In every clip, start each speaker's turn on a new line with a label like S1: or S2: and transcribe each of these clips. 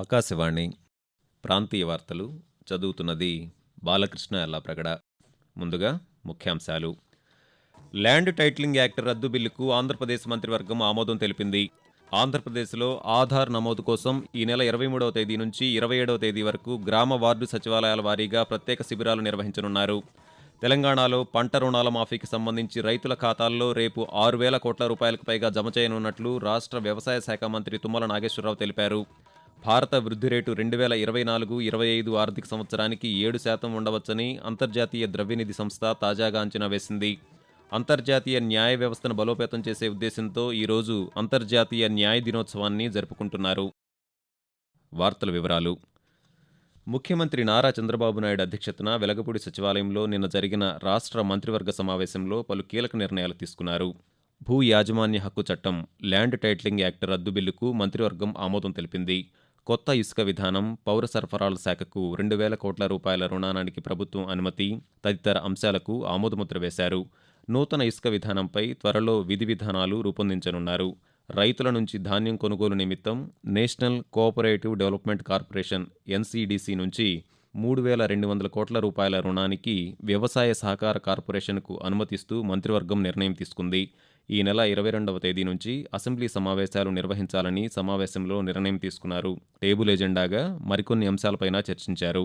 S1: ఆకాశవాణి ప్రాంతీయ వార్తలు చదువుతున్నది బాలకృష్ణ ఎల్లాప్రగడ ముందుగా ముఖ్యాంశాలు ల్యాండ్ టైటిలింగ్ యాక్ట్ రద్దు బిల్లుకు ఆంధ్రప్రదేశ్ మంత్రివర్గం ఆమోదం తెలిపింది ఆంధ్రప్రదేశ్లో ఆధార్ నమోదు కోసం ఈ నెల ఇరవై మూడవ తేదీ నుంచి ఇరవై ఏడవ తేదీ వరకు గ్రామ వార్డు సచివాలయాల వారీగా ప్రత్యేక శిబిరాలు నిర్వహించనున్నారు తెలంగాణలో పంట రుణాల మాఫీకి సంబంధించి రైతుల ఖాతాల్లో రేపు ఆరు వేల కోట్ల రూపాయలకు పైగా జమ చేయనున్నట్లు రాష్ట్ర వ్యవసాయ శాఖ మంత్రి తుమ్మల నాగేశ్వరరావు తెలిపారు భారత వృద్ధి రేటు రెండు వేల ఇరవై నాలుగు ఇరవై ఐదు ఆర్థిక సంవత్సరానికి ఏడు శాతం ఉండవచ్చని అంతర్జాతీయ ద్రవ్యనిధి సంస్థ తాజాగా అంచనా వేసింది అంతర్జాతీయ న్యాయ వ్యవస్థను బలోపేతం చేసే ఉద్దేశంతో ఈరోజు అంతర్జాతీయ న్యాయ దినోత్సవాన్ని జరుపుకుంటున్నారు వార్తల వివరాలు ముఖ్యమంత్రి నారా చంద్రబాబు నాయుడు అధ్యక్షతన వెలగపూడి సచివాలయంలో నిన్న జరిగిన రాష్ట్ర మంత్రివర్గ సమావేశంలో పలు కీలక నిర్ణయాలు తీసుకున్నారు భూ యాజమాన్య హక్కు చట్టం ల్యాండ్ టైట్లింగ్ యాక్ట్ రద్దు బిల్లుకు మంత్రివర్గం ఆమోదం తెలిపింది కొత్త ఇసుక విధానం పౌర సరఫరాల శాఖకు రెండు వేల కోట్ల రూపాయల రుణానానికి ప్రభుత్వం అనుమతి తదితర అంశాలకు ఆమోదముద్ర వేశారు నూతన ఇసుక విధానంపై త్వరలో విధి విధానాలు రూపొందించనున్నారు రైతుల నుంచి ధాన్యం కొనుగోలు నిమిత్తం national cooperative development corporation NCDC నుంచి మూడు వేల రెండు వందల కోట్ల రూపాయల రుణానికి వ్యవసాయ సహకార కార్పొరేషన్కు అనుమతిస్తూ మంత్రివర్గం నిర్ణయం తీసుకుంది ఈ నెల ఇరవై రెండవ తేదీ నుంచి అసెంబ్లీ సమావేశాలు నిర్వహించాలని సమావేశంలో నిర్ణయం తీసుకున్నారు టేబుల్ ఎజెండాగా మరికొన్ని అంశాలపైన చర్చించారు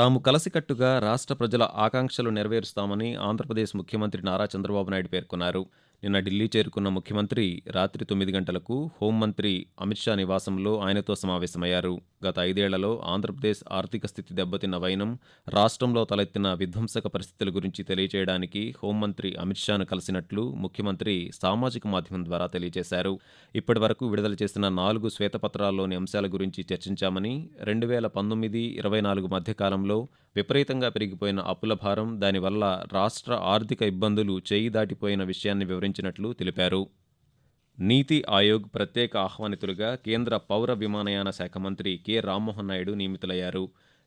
S1: తాము కలసికట్టుగా రాష్ట్ర ప్రజల ఆకాంక్షలు నెరవేరుస్తామని ఆంధ్రప్రదేశ్ ముఖ్యమంత్రి నారా చంద్రబాబు నాయుడు పేర్కొన్నారు నిన్న ఢిల్లీ చేరుకున్న ముఖ్యమంత్రి రాత్రి తొమ్మిది గంటలకు హోంమంత్రి అమిత్ షా నివాసంలో ఆయనతో సమావేశమయ్యారు గత ఐదేళ్లలో ఆంధ్రప్రదేశ్ ఆర్థిక స్థితి దెబ్బతిన్న వైనం రాష్ట్రంలో తలెత్తిన విధ్వంసక పరిస్థితుల గురించి తెలియజేయడానికి హోంమంత్రి అమిత్ షాను కలిసినట్లు ముఖ్యమంత్రి సామాజిక మాధ్యమం ద్వారా తెలియజేశారు ఇప్పటి వరకు విడుదల చేసిన నాలుగు శ్వేతపత్రాల్లోని అంశాల గురించి చర్చించామని రెండు వేల పంతొమ్మిది ఇరవై నాలుగు మధ్యకాలంలో విపరీతంగా పెరిగిపోయిన అప్పుల భారం దానివల్ల రాష్ట్ర ఆర్థిక ఇబ్బందులు చేయి దాటిపోయిన విషయాన్ని వివరించినట్లు తెలిపారు నీతి ఆయోగ్ ప్రత్యేక ఆహ్వానితులుగా కేంద్ర పౌర విమానయాన శాఖ మంత్రి కె రామ్మోహన్ నాయుడు నియమితులయ్యారు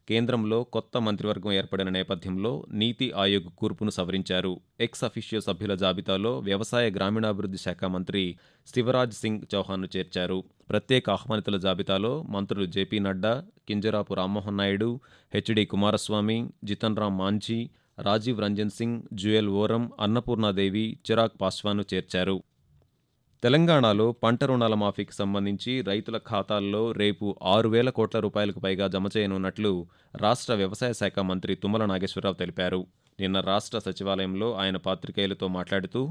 S1: కేంద్రంలో కొత్త మంత్రివర్గం ఏర్పడిన నేపథ్యంలో నీతి ఆయోగ్ కూర్పును సవరించారు ఎక్స్ అఫీషియో సభ్యుల జాబితాలో వ్యవసాయ గ్రామీణాభివృద్ధి శాఖ మంత్రి శివరాజ్ సింగ్ చౌహాన్ను చేర్చారు ప్రత్యేక ఆహ్వానితుల జాబితాలో మంత్రులు జేపీ నడ్డా కింజరాపు రామ్మోహన్ నాయుడు హెచ్డి కుమారస్వామి జితన్ రామ్ మాంఝీ రాజీవ్ రంజన్ సింగ్ జ్యుయల్ ఓరం అన్నపూర్ణాదేవి చిరాగ్ పాస్వాన్ను చేర్చారు తెలంగాణలో పంట రుణాల మాఫీకి సంబంధించి రైతుల ఖాతాల్లో రేపు ఆరు వేల కోట్ల రూపాయలకు పైగా జమ చేయనున్నట్లు రాష్ట్ర వ్యవసాయ శాఖ మంత్రి తుమ్మల నాగేశ్వరరావు తెలిపారు నిన్న రాష్ట్ర సచివాలయంలో ఆయన పాత్రికేయులతో మాట్లాడుతూ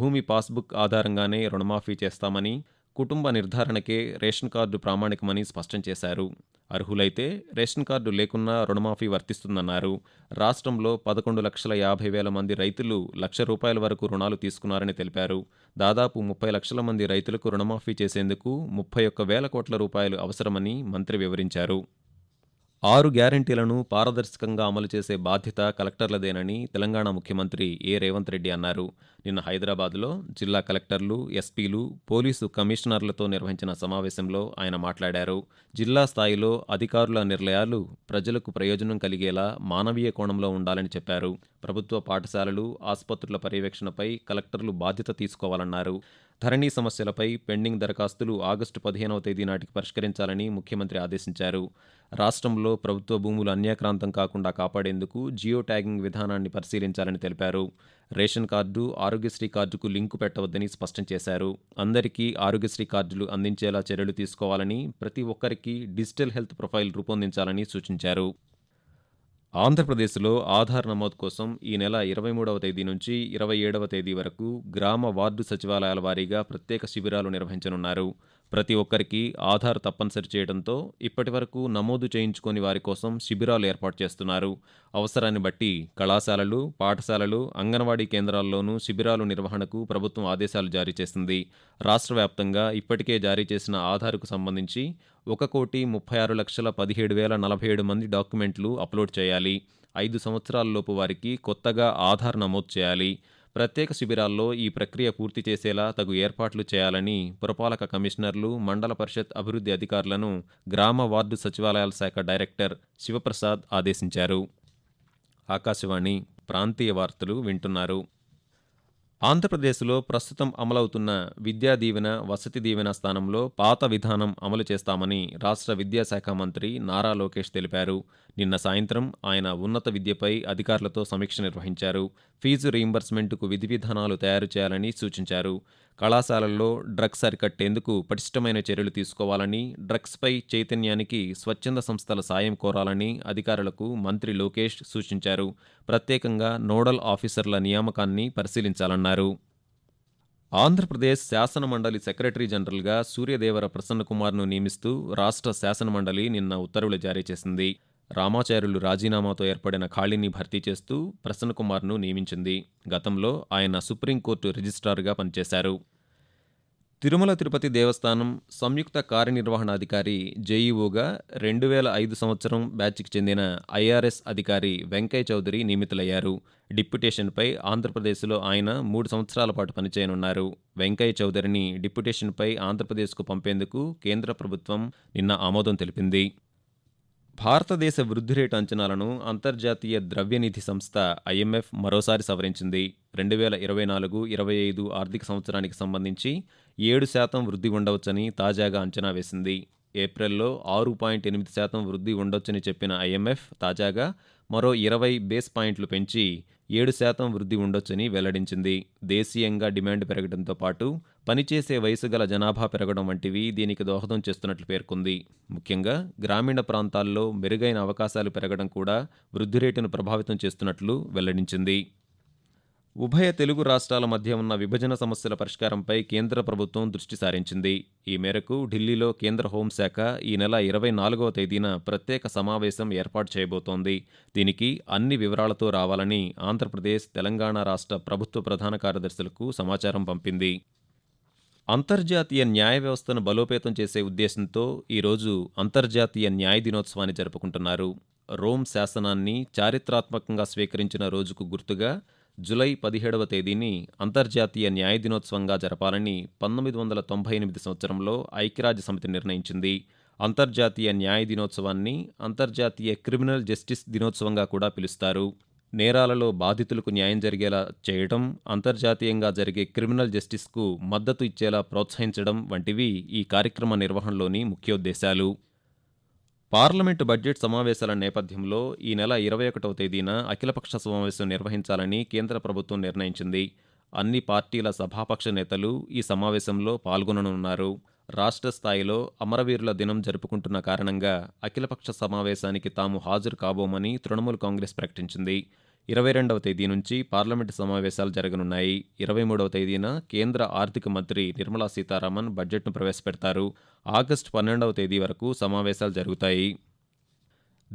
S1: భూమి పాస్బుక్ ఆధారంగానే రుణమాఫీ చేస్తామని కుటుంబ నిర్ధారణకే రేషన్ కార్డు ప్రామాణికమని స్పష్టం చేశారు అర్హులైతే రేషన్ కార్డు లేకున్నా రుణమాఫీ వర్తిస్తుందన్నారు రాష్ట్రంలో పదకొండు లక్షల యాభై వేల మంది రైతులు లక్ష రూపాయల వరకు రుణాలు తీసుకున్నారని తెలిపారు దాదాపు ముప్పై లక్షల మంది రైతులకు రుణమాఫీ చేసేందుకు ముప్పై ఒక్క వేల కోట్ల రూపాయలు అవసరమని మంత్రి వివరించారు ఆరు గ్యారంటీలను పారదర్శకంగా అమలు చేసే బాధ్యత కలెక్టర్లదేనని తెలంగాణ ముఖ్యమంత్రి ఏ రేవంత్ రెడ్డి అన్నారు నిన్న హైదరాబాద్లో జిల్లా కలెక్టర్లు ఎస్పీలు పోలీసు కమిషనర్లతో నిర్వహించిన సమావేశంలో ఆయన మాట్లాడారు జిల్లా స్థాయిలో అధికారుల నిర్ణయాలు ప్రజలకు ప్రయోజనం కలిగేలా మానవీయ కోణంలో ఉండాలని చెప్పారు ప్రభుత్వ పాఠశాలలు ఆసుపత్రుల పర్యవేక్షణపై కలెక్టర్లు బాధ్యత తీసుకోవాలన్నారు ధరణి సమస్యలపై పెండింగ్ దరఖాస్తులు ఆగస్టు పదిహేనవ తేదీ నాటికి పరిష్కరించాలని ముఖ్యమంత్రి ఆదేశించారు రాష్ట్రంలో ప్రభుత్వ భూములు అన్యాక్రాంతం కాకుండా కాపాడేందుకు జియో ట్యాగింగ్ విధానాన్ని పరిశీలించాలని తెలిపారు రేషన్ కార్డు ఆరోగ్యశ్రీ కార్డుకు లింకు పెట్టవద్దని స్పష్టం చేశారు అందరికీ ఆరోగ్యశ్రీ కార్డులు అందించేలా చర్యలు తీసుకోవాలని ప్రతి ఒక్కరికి డిజిటల్ హెల్త్ ప్రొఫైల్ రూపొందించాలని సూచించారు ఆంధ్రప్రదేశ్లో ఆధార్ నమోదు కోసం ఈ నెల ఇరవై మూడవ తేదీ నుంచి ఇరవై ఏడవ తేదీ వరకు గ్రామ వార్డు సచివాలయాల వారీగా ప్రత్యేక శిబిరాలు నిర్వహించనున్నారు ప్రతి ఒక్కరికి ఆధార్ తప్పనిసరి చేయడంతో ఇప్పటి వరకు నమోదు చేయించుకొని వారి కోసం శిబిరాలు ఏర్పాటు చేస్తున్నారు అవసరాన్ని బట్టి కళాశాలలు పాఠశాలలు అంగన్వాడీ కేంద్రాల్లోనూ శిబిరాలు నిర్వహణకు ప్రభుత్వం ఆదేశాలు జారీ చేసింది రాష్ట్ర వ్యాప్తంగా ఇప్పటికే జారీ చేసిన ఆధార్కు సంబంధించి ఒక కోటి ముప్పై ఆరు లక్షల పదిహేడు వేల నలభై ఏడు మంది డాక్యుమెంట్లు అప్లోడ్ చేయాలి ఐదు సంవత్సరాలలోపు వారికి కొత్తగా ఆధార్ నమోదు చేయాలి ప్రత్యేక శిబిరాల్లో ఈ ప్రక్రియ పూర్తి చేసేలా తగు ఏర్పాట్లు చేయాలని పురపాలక కమిషనర్లు మండల పరిషత్ అభివృద్ధి అధికారులను గ్రామ వార్డు సచివాలయాల శాఖ డైరెక్టర్ శివప్రసాద్ ఆదేశించారు ఆకాశవాణి ప్రాంతీయ వార్తలు వింటున్నారు ఆంధ్రప్రదేశ్లో ప్రస్తుతం అమలవుతున్న విద్యా దీవెన వసతి దీవెన స్థానంలో పాత విధానం అమలు చేస్తామని రాష్ట్ర విద్యాశాఖ మంత్రి నారా లోకేష్ తెలిపారు నిన్న సాయంత్రం ఆయన ఉన్నత విద్యపై అధికారులతో సమీక్ష నిర్వహించారు ఫీజు రీయింబర్స్మెంట్కు విధి విధానాలు తయారు చేయాలని సూచించారు కళాశాలల్లో డ్రగ్స్ అరికట్టేందుకు పటిష్టమైన చర్యలు తీసుకోవాలని డ్రగ్స్పై చైతన్యానికి స్వచ్ఛంద సంస్థల సాయం కోరాలని అధికారులకు మంత్రి లోకేష్ సూచించారు ప్రత్యేకంగా నోడల్ ఆఫీసర్ల నియామకాన్ని పరిశీలించాలన్నారు ఆంధ్రప్రదేశ్ శాసనమండలి సెక్రటరీ జనరల్గా సూర్యదేవర ప్రసన్నకుమార్ను నియమిస్తూ రాష్ట్ర శాసనమండలి నిన్న ఉత్తర్వులు జారీ చేసింది రామాచార్యులు రాజీనామాతో ఏర్పడిన ఖాళీని భర్తీ చేస్తూ ప్రసన్నకుమార్ను నియమించింది గతంలో ఆయన సుప్రీంకోర్టు రిజిస్ట్రార్గా పనిచేశారు తిరుమల తిరుపతి దేవస్థానం సంయుక్త కార్యనిర్వహణాధికారి జేఈఓగా రెండు వేల ఐదు సంవత్సరం బ్యాచ్కి చెందిన ఐఆర్ఎస్ అధికారి వెంకయ్య చౌదరి నియమితులయ్యారు డిప్యుటేషన్పై ఆంధ్రప్రదేశ్లో ఆయన మూడు సంవత్సరాల పాటు పనిచేయనున్నారు వెంకయ్య చౌదరిని డిప్యుటేషన్పై ఆంధ్రప్రదేశ్కు పంపేందుకు కేంద్ర ప్రభుత్వం నిన్న ఆమోదం తెలిపింది భారతదేశ వృద్ధి రేటు అంచనాలను అంతర్జాతీయ ద్రవ్యనిధి సంస్థ ఐఎంఎఫ్ మరోసారి సవరించింది రెండు వేల ఇరవై నాలుగు ఇరవై ఐదు ఆర్థిక సంవత్సరానికి సంబంధించి ఏడు శాతం వృద్ధి ఉండవచ్చని తాజాగా అంచనా వేసింది ఏప్రిల్లో ఆరు పాయింట్ ఎనిమిది శాతం వృద్ధి ఉండొచ్చని చెప్పిన ఐఎంఎఫ్ తాజాగా మరో ఇరవై బేస్ పాయింట్లు పెంచి ఏడు శాతం వృద్ధి ఉండొచ్చని వెల్లడించింది దేశీయంగా డిమాండ్ పెరగడంతో పాటు పనిచేసే వయసు గల జనాభా పెరగడం వంటివి దీనికి దోహదం చేస్తున్నట్లు పేర్కొంది ముఖ్యంగా గ్రామీణ ప్రాంతాల్లో మెరుగైన అవకాశాలు పెరగడం కూడా వృద్ధి రేటును ప్రభావితం చేస్తున్నట్లు వెల్లడించింది ఉభయ తెలుగు రాష్ట్రాల మధ్య ఉన్న విభజన సమస్యల పరిష్కారంపై కేంద్ర ప్రభుత్వం దృష్టి సారించింది ఈ మేరకు ఢిల్లీలో కేంద్ర హోంశాఖ ఈ నెల ఇరవై నాలుగవ తేదీన ప్రత్యేక సమావేశం ఏర్పాటు చేయబోతోంది దీనికి అన్ని వివరాలతో రావాలని ఆంధ్రప్రదేశ్ తెలంగాణ రాష్ట్ర ప్రభుత్వ ప్రధాన కార్యదర్శులకు సమాచారం పంపింది అంతర్జాతీయ న్యాయ వ్యవస్థను బలోపేతం చేసే ఉద్దేశంతో ఈరోజు అంతర్జాతీయ న్యాయ దినోత్సవాన్ని జరుపుకుంటున్నారు రోమ్ శాసనాన్ని చారిత్రాత్మకంగా స్వీకరించిన రోజుకు గుర్తుగా జులై పదిహేడవ తేదీని అంతర్జాతీయ న్యాయ దినోత్సవంగా జరపాలని పంతొమ్మిది వందల తొంభై ఎనిమిది సంవత్సరంలో ఐక్యరాజ్య సమితి నిర్ణయించింది అంతర్జాతీయ న్యాయ దినోత్సవాన్ని అంతర్జాతీయ క్రిమినల్ జస్టిస్ దినోత్సవంగా కూడా పిలుస్తారు నేరాలలో బాధితులకు న్యాయం జరిగేలా చేయడం అంతర్జాతీయంగా జరిగే క్రిమినల్ జస్టిస్కు మద్దతు ఇచ్చేలా ప్రోత్సహించడం వంటివి ఈ కార్యక్రమ నిర్వహణలోని ముఖ్యోద్దేశాలు పార్లమెంటు బడ్జెట్ సమావేశాల నేపథ్యంలో ఈ నెల ఇరవై ఒకటవ తేదీన అఖిలపక్ష సమావేశం నిర్వహించాలని కేంద్ర ప్రభుత్వం నిర్ణయించింది అన్ని పార్టీల సభాపక్ష నేతలు ఈ సమావేశంలో పాల్గొననున్నారు రాష్ట్ర స్థాయిలో అమరవీరుల దినం జరుపుకుంటున్న కారణంగా అఖిలపక్ష సమావేశానికి తాము హాజరు కాబోమని తృణమూల్ కాంగ్రెస్ ప్రకటించింది ఇరవై రెండవ తేదీ నుంచి పార్లమెంటు సమావేశాలు జరగనున్నాయి ఇరవై మూడవ తేదీన కేంద్ర ఆర్థిక మంత్రి నిర్మలా సీతారామన్ బడ్జెట్ను ప్రవేశపెడతారు ఆగస్టు పన్నెండవ తేదీ వరకు సమావేశాలు జరుగుతాయి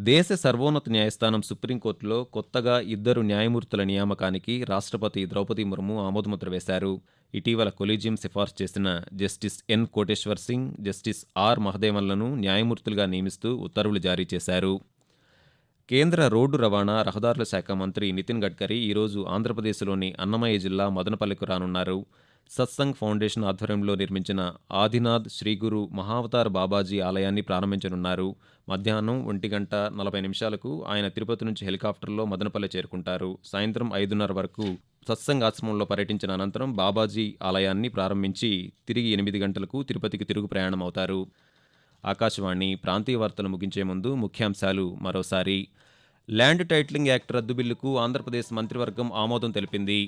S1: దేశ సర్వోన్నత న్యాయస్థానం సుప్రీంకోర్టులో కొత్తగా ఇద్దరు న్యాయమూర్తుల నియామకానికి రాష్ట్రపతి ద్రౌపది ముర్ము ఆమోదముద్ర వేశారు ఇటీవల కొలీజియం సిఫార్సు చేసిన justice N Koteshwar Singh justice R మహదేవన్లను న్యాయమూర్తులుగా నియమిస్తూ ఉత్తర్వులు జారీ చేశారు కేంద్ర రోడ్డు రవాణా రహదారుల శాఖ మంత్రి నితిన్ గడ్కరీ ఈరోజు ఆంధ్రప్రదేశ్లోని అన్నమయ్య జిల్లా మదనపల్లికి రానున్నారు సత్సంగ్ ఫౌండేషన్ ఆధ్వర్యంలో నిర్మించిన ఆదినాథ్ శ్రీగురు మహావతార్ బాబాజీ ఆలయాన్ని ప్రారంభించనున్నారు మధ్యాహ్నం ఒంటి గంట నలభై నిమిషాలకు ఆయన తిరుపతి నుంచి హెలికాప్టర్లో మదనపల్లె చేరుకుంటారు సాయంత్రం ఐదున్నర వరకు సత్సంగ్ ఆశ్రమంలో పర్యటించిన అనంతరం బాబాజీ ఆలయాన్ని ప్రారంభించి తిరిగి ఎనిమిది గంటలకు తిరుపతికి తిరుగు ప్రయాణం అవుతారు ఆకాశవాణి ప్రాంతీయ వార్తలు ముగించే ముందు ముఖ్యాంశాలు మరోసారి ల్యాండ్ టైటిలింగ్ యాక్ట్ రద్దు బిల్లుకు ఆంధ్రప్రదేశ్ మంత్రివర్గం ఆమోదం తెలిపింది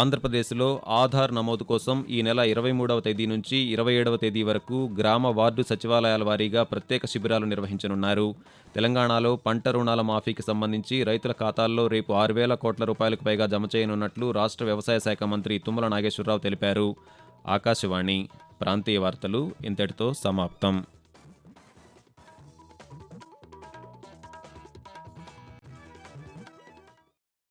S1: ఆంధ్రప్రదేశ్లో ఆధార్ నమోదు కోసం ఈ నెల ఇరవై మూడవ తేదీ నుంచి ఇరవై ఏడవ తేదీ వరకు గ్రామ వార్డు సచివాలయాల వారీగా ప్రత్యేక శిబిరాలు నిర్వహించనున్నారు తెలంగాణలో పంట రుణాల మాఫీకి సంబంధించి రైతుల ఖాతాల్లో రేపు ఆరు వేల కోట్ల రూపాయలకు పైగా జమ చేయనున్నట్లు రాష్ట్ర వ్యవసాయ శాఖ మంత్రి తుమ్మల నాగేశ్వరరావు తెలిపారు ఆకాశవాణి ప్రాంతీయ వార్తలు ఇంతటితో సమాప్తం